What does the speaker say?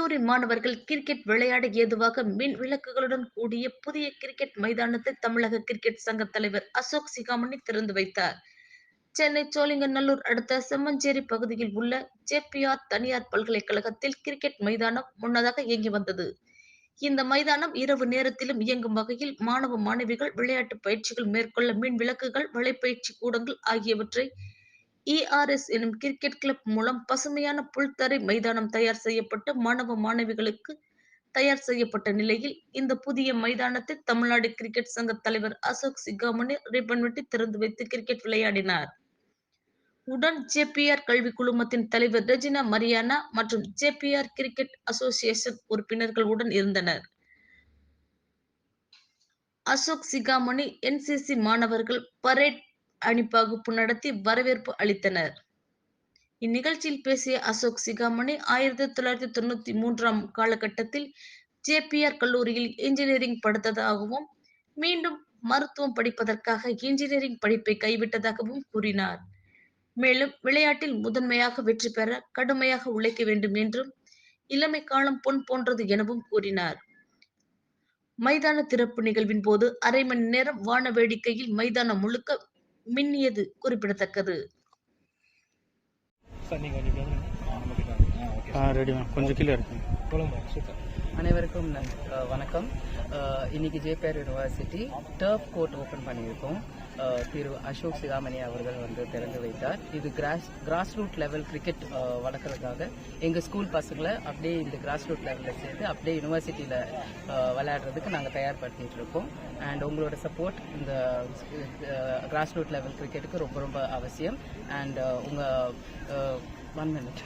கல்லூரி மாணவர்கள் கிரிக்கெட் விளையாட ஏதுவாக மின் விளக்குகளுடன் கூடிய புதிய கிரிக்கெட் மைதானத்தை தமிழக கிரிக்கெட் சங்க தலைவர் அசோக் சிகாமணி திறந்து வைத்தார். சென்னை சோழிங்கநல்லூர் அடுத்த செம்மஞ்சேரி பகுதியில் உள்ள ஜேபிஆர் தனியார் பல்கலைக்கழகத்தில் கிரிக்கெட் மைதானம் முன்னதாக இயங்கி வந்தது. இந்த மைதானம் இரவு நேரத்திலும் இயங்கும் வகையில் மாணவ மாணவிகள் விளையாட்டு பயிற்சிகள் மேற்கொள்ள மின் விளக்குகள் வலைப்பயிற்சி கூடங்கள் ஆகியவற்றை இஆர்எஸ் எனும் கிரிக்கெட் கிளப் மூலம் பசுமையான புல்தரை மைதானம் தயார் செய்யப்பட்டு மாணவ மாணவிகளுக்கு தயார் செய்யப்பட்ட நிலையில் இந்த புதிய மைதானத்தை தமிழ்நாடு கிரிக்கெட் சங்க தலைவர் அசோக் சிகாமணி ரிப்பன் வெட்டி திறந்து வைத்து கிரிக்கெட் விளையாடினார். உடன் ஜேபிஆர் கல்வி குழுமத்தின் தலைவர் ரெஜினா மரியானா மற்றும் ஜேபிஆர் கிரிக்கெட் அசோசியேஷன் உறுப்பினர்கள் உடன் இருந்தனர். அசோக் சிகாமணி என்சிசி மாணவர்கள் பரேட் அணிவகுப்பு நடத்தி வரவேற்பு அளித்தனர். இந்நிகழ்ச்சியில் பேசிய அசோக் சிகாமணி ஆயிரத்தி தொள்ளாயிரத்தி தொண்ணூத்தி மூன்றாம் காலகட்டத்தில் ஜேபிஆர் கல்லூரியில் இன்ஜினியரிங் படித்ததாகவும் மீண்டும் மருத்துவம் படிப்பதற்காக இன்ஜினியரிங் படிப்பை கைவிட்டதாகவும் கூறினார். மேலும் விளையாட்டில் முதன்மையாக வெற்றி பெற கடுமையாக உழைக்க வேண்டும் என்றும் இளமை காலம் பொன் போன்றது எனவும் கூறினார். மைதான திறப்பு நிகழ்வின் போது அரை மணி நேரம் வான வேடிக்கையில் மைதானம் முழுக்க மின்னியது குறிப்பிடத்தக்கது. அனைவருக்கும் வணக்கம். இன்னைக்கு JBR university turf court open பண்ணியிருக்கோம். திரு அசோக் சிகாமணி அவர்கள் வந்து திறந்து வைத்தார். இது grass grass root level cricket வளர்க்குறதுக்காக எங்கள் ஸ்கூல் பசங்களை அப்படியே இந்த கிராஸ் ரூட் லெவலில் சேர்த்து அப்படியே யூனிவர்சிட்டியில் விளையாடுறதுக்கு நாங்கள் தயார்படுத்திட்டு இருக்கோம். அண்ட் உங்களோட சப்போர்ட் இந்த கிராஸ் ரூட் லெவல் கிரிக்கெட்டுக்கு ரொம்ப ரொம்ப அவசியம். அண்ட் உங்கள் ஒன் மினிட்